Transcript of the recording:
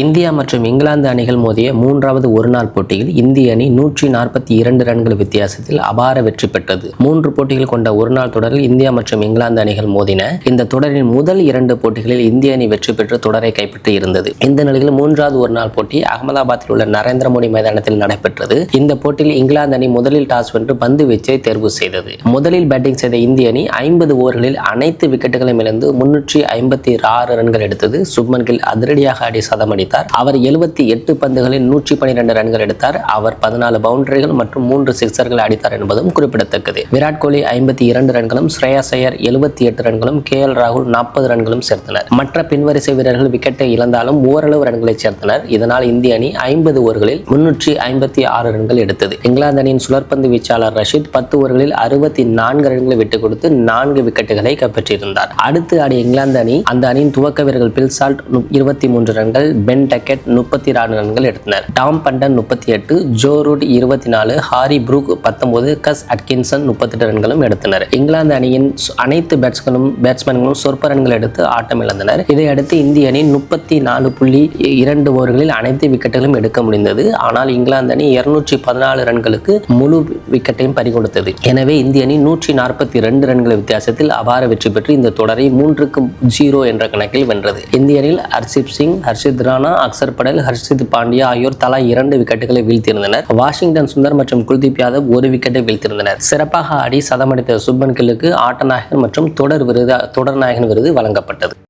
India மற்றும் இங்கிலாந்து அணிகள் மோதிய மூன்றாவது ஒருநாள் போட்டியில் இந்திய அணி நூற்றி நாற்பத்தி இரண்டு ரன்கள் வித்தியாசத்தில் அபார வெற்றி பெற்றது. மூன்று போட்டிகள் கொண்ட ஒருநாள் தொடரில் இந்தியா மற்றும் இங்கிலாந்து அணிகள் மோதின இந்த தொடரின் முதல் இரண்டு போட்டிகளில் இந்திய அணி வெற்றி பெற்று தொடரை கைப்பற்றி இருந்தது. இந்த நிலையில் மூன்றாவது ஒருநாள் போட்டி அகமதாபாத்தில் உள்ள நரேந்திர மோடி மைதானத்தில் நடைபெற்றது. இந்த போட்டியில் இங்கிலாந்து அணி முதலில் டாஸ் வென்று பந்து வீச்சை தேர்வு செய்தது. முதலில் பேட்டிங் செய்த இந்திய அணி ஐம்பது ஓவர்களில் அனைத்து விக்கெட்டுகளையும் இழந்து முன்னூற்றி ஐம்பத்தி ஆறு ரன்கள் எடுத்தது. சுப்மன் கில் அதிரடியாக ஆடி சதம் அடித்தார் அவர் எழுபத்தி எட்டு பந்துகளில் நூற்றி பனிரெண்டு ரன்கள் எடுத்தார். அவர் பதினாலு பவுண்டரிகள் மற்றும் மூன்று சிக்சர்களை அடித்தார் என்பதும் குறிப்பிடத்தக்கது. விராட் கோலி ஐம்பத்தி இரண்டு ரன்களும் ஸ்ரேயாஸ் ஐயர் எழுபத்தி எட்டு ரன்களும் கே எல் ராகுல் நாற்பது ரன்களும் சேர்த்தனர். மற்ற பின்வரிசை வீரர்கள் விக்கெட்டை இழந்தாலும் ஓரளவு ரன்களை சேர்த்தனர். இதனால் இந்திய அணி ஐம்பது ஓவர்களில் முன்னூற்றி ஐம்பத்தி ஆறு ரன்கள் எடுத்தது. இங்கிலாந்து அணியின் சுழற்பந்து வீச்சாளர் ரஷீத் பத்து ஓவர்களில் அறுபத்தி நான்கு ரன்களை விட்டுக் கொடுத்து நான்கு விக்கெட்டுகளை கைப்பற்றியிருந்தார். அடுத்து ஆடிய இங்கிலாந்து அணி அந்த அணியின் துவக்க வீரர்கள் பில்சால்ட் இருபத்தி மூன்று ரன்கள் பென் டக்கெட் முப்பத்தி நான்கு ரன்கள் எடுத்தனர். டாம் பண்டன் முப்பத்தி எட்டு ஜோ ரூட் இருபத்தி நாலு ஹாரி புரூக் பத்தொன்பது கஸ் அட்கின்சன் முப்பத்தெட்டு ரன்களும் எடுத்தனர். இங்கிலாந்து அணியின் அனைத்து பேட்ஸ்களும் பேட்ஸ்மேன்களும் சொற்ப ரன்கள் எடுத்து ஆட்டம் இழந்தனர் இதையடுத்து இந்திய அணி முப்பத்தி நாலு புள்ளி இரண்டு ஓவர்களில் அனைத்து விக்கெட்டுகளும் எடுக்க முடிந்தது. ஆனால் இங்கிலாந்து அணி இருநூற்றி பதினாலு ரன்களுக்கு முழு விக்கெட்டையும் பறிகொடுத்தது. எனவே இந்திய அணி நூற்றி நாற்பத்தி ரெண்டு ரன்கள் வித்தியாசத்தில் அபார வெற்றி பெற்று இந்த தொடரை மூன்றுக்கு ஜீரோ என்ற கணக்கில் வென்றது. இந்திய அணியில் ஹர்ஷிப் சிங் ஹர்ஷித் ராணா அக்சர் படேல் ஹர்ஷித் பாண்டியா ஆகியோர் தலா இரண்டு விக்கெட்டுகளை வீழ்த்தியிருந்தனர். வாஷிங்டன் சுந்தர் மற்றும் குல்தீப் யாதவ் ஒரு விக்கெட்டை வீழ்த்தியிருந்தனர். சிறப்பாக ஆடி சதமடித்த சுப்மன் கில்லுக்கு ஆட்டநாயகன் மற்றும் தொடர் விருது தொடர் நாயகன் விருது வழங்கப்பட்டது.